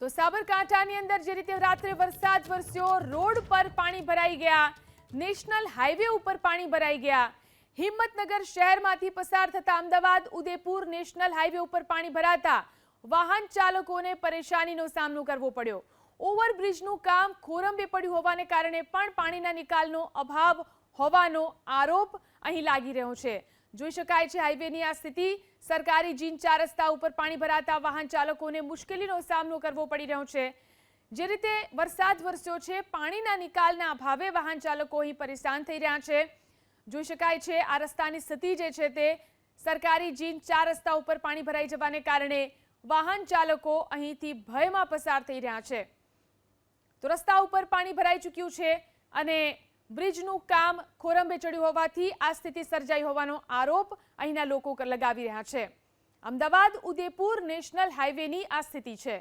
તો સાબરકાંઠાની અંદર જે રીતે રાત્રે વરસાદ વરસ્યો, રોડ પર પાણી ભરાઈ ગયા, નેશનલ હાઈવે ઉપર પાણી ભરાઈ ગયા. હિંમતનગર શહેરમાંથી પસાર થતા અમદાવાદ ઉદેપુર નેશનલ હાઈવે ઉપર પાણી ભરાતા વાહન ચાલકોને પરેશાનીનો સામનો કરવો પડ્યો. ઓવરબ્રિજનું કામ ખોરંબે પડ્યું હોવાને કારણે પણ પાણીના નિકાલનો અભાવ હોવાનો આરોપ અહીં લાગી રહ્યો છે. જોઈ શકાય છે હાઈવેની આ સ્થિતિ. સરકારી જીન ચાર રસ્તા ઉપર પાણી ભરાતા વાહન ચાલકોને મુશ્કેલીનો સામનો કરવો પડી રહ્યો છે. જે રીતે વરસાદ વરસ્યો છે, પાણીના નિકાલના અભાવે વાહન ચાલકો અહીં પરેશાન થઈ રહ્યા છે. જોઈ શકાય છે આ રસ્તાની સ્થિતિ જે છે તે સરકારી જીન ચાર રસ્તા ઉપર પાણી ભરાઈ જવાને કારણે વાહન ચાલકો અહીંથી ભયમાં પસાર થઈ રહ્યા છે. તો રસ્તા ઉપર પાણી ભરાઈ ચૂક્યું છે અને બ્રિજનું કામ ખોરંબે ચડ્યું હોવાથી આ સ્થિતિ સર્જાઈ હોવાનો આરોપ અહીંના લોકો લગાવી રહ્યા છે. અમદાવાદ ઉદેપુર નેશનલ હાઈવેની આ સ્થિતિ છે.